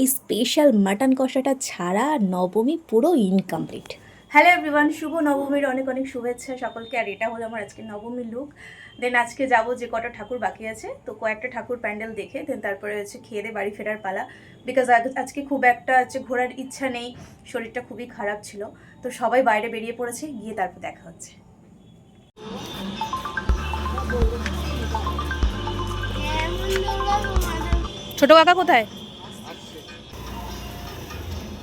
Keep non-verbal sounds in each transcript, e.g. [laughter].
এই special mutton কষাটা ছাড়া নবমী পুরো ইনকমপ্লিট হ্যালো এভরিওয়ান শুভ নবমীর অনেক অনেক শুভেচ্ছা সকলকে। আর এটা হলো আমার আজকে নবমীর লুক দেন আজকে যাব যে কটা ঠাকুর বাকি আছে তো কয়েকটা ঠাকুর প্যান্ডেল দেখে দেন তারপরে হচ্ছে খেয়ে দিয়ে বাড়ি ফেরার পালা। বিকজ আজকে খুব একটা হচ্ছে ঘোরার ইচ্ছা নেই শরীরটা খুবই খারাপ ছিল। তো সবাই বাইরে বেরিয়ে পড়েছে গিয়ে তারপর দেখা হচ্ছে। ছোট কাকা কোথায়?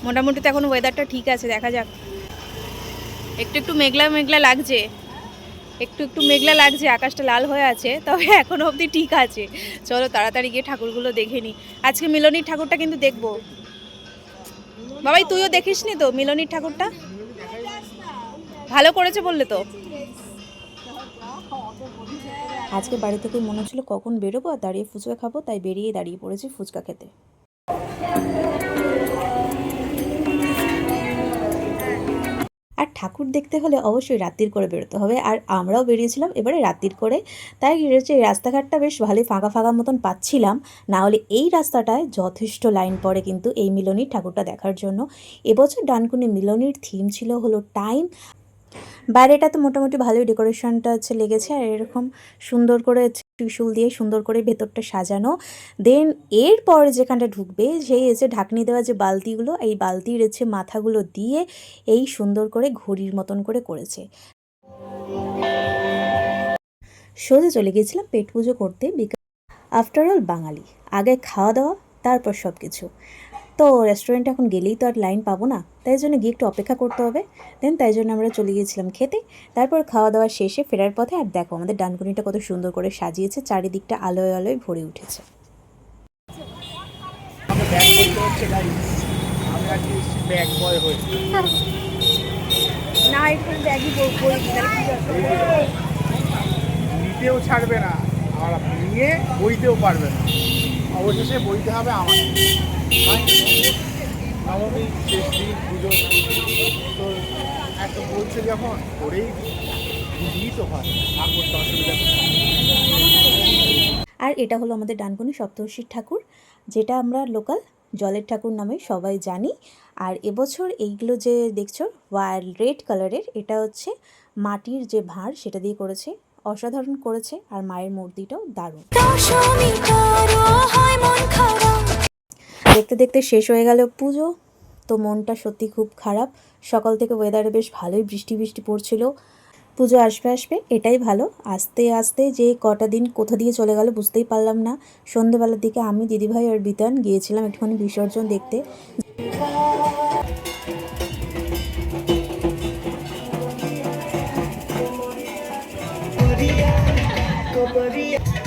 মোটামুটি তো এখন ওয়েদারটা ঠিক আছে, দেখা যাক। একটু একটু মেঘলা মেঘলা লাগছে। একটু একটু মেঘলা লাগছে, আকাশটা লাল হয়ে আছে, তবে [laughs] এখনও অবধি ঠিক আছে। চলো তাড়াতাড়ি গিয়ে ঠাকুরগুলো দেখে নিই আজকে মিলনির ঠাকুরটা কিন্তু দেখব। বাবাই, তুইও দেখিসনি তো মিলনির ঠাকুরটা? ভালো করেছে বললে তো। আজকে বাড়ি থেকে মনে হচ্ছিল কখন বেরোবো আর দাঁড়িয়ে ফুচকা খাব, তাই বেরিয়ে দাঁড়িয়ে পড়েছি ফুচকা খেতে। আর ঠাকুর দেখতে হলে অবশ্যই রাত্রির করে বেরোতে হবে। আর আমরাও বেরিয়েছিলাম, এবারে রাত্রির করে। তাই হচ্ছে রাস্তাঘাটটা বেশ ভালোই ফাঁকা ফাঁকা মতন পাচ্ছিলাম। না হলে এই রাস্তাটায় যথেষ্ট লাইন পড়ে কিন্তু এই মিলনির ঠাকুরটা দেখার জন্য। এবছর ডানকুনি মিলনির থিম ছিল হলো টাইম বাইরেটা তো মোটামুটি ভালোই ডেকোরেশনটা হচ্ছে লেগেছে, আর এরকম সুন্দর করে ত্রিশুল দিয়ে সুন্দর করে ভেতরটা সাজানো। দেন এরপর যেখানটা ঢুকবে, সেই এসে ঢাকনি দেওয়া যে বালতিগুলো, এই বালতির হচ্ছে মাথাগুলো দিয়ে এই সুন্দর করে ঘড়ির মতন করে করেছে। সোজা চলে গিয়েছিলাম পেট পুজো করতে। বিকাল আফটার অল বাঙালি। আগে খাওয়া দাওয়া তারপর সব কিছু তো রেস্টুরেন্টে এখন গেলেই তো আর লাইন পাবো না। তাই জন্য গিয়ে একটু অপেক্ষা করতে হবে। দেন তাই জন্য আমরা চলে গিয়েছিলাম খেতে। তারপর খাওয়া দাওয়া শেষে ফেরার পথে আর দেখো আমাদের ডানকুনিটা কত সুন্দর করে সাজিয়েছে, চারিদিকটা আলোয় আলোয় ভরে উঠেছে। না একটু ব্যাগই ছাড়বে না, আর নিয়ে বইতেও পারবে না। অবশেষে বইতে হবে দিন পুজো তো এত বলছে যখন তো হয় আর এটা হলো আমাদের ডানকুনি সপ্তর্ষির ঠাকুর, যেটা আমরা লোকাল জলের ঠাকুর নামে সবাই জানি। আর এবছর এইগুলো যে দেখছ ওয়াইল্ড রেড কালারের এটা হচ্ছে মাটির যে ভাঁড়, সেটা দিয়ে করেছে অসাধারণ করেছে আর মায়ের মূর্তিটাও দারুণ। দেখতে দেখতে শেষ হয়ে গেল পুজো, তো মনটা সত্যি খুব খারাপ। সকাল থেকে ওয়েদারে বেশ ভালোই বৃষ্টি বৃষ্টি পড়ছিল। পুজো আসবে আসবে এটাই ভালো। আস্তে আস্তে যে কটা দিন কোথা দিয়ে চলে গেল বুঝতেই পারলাম না। সন্ধেবেলার দিকে আমি, দিদিভাই আর বিতান গিয়েছিলাম একটুখানি বিসর্জন দেখতে। Buddy.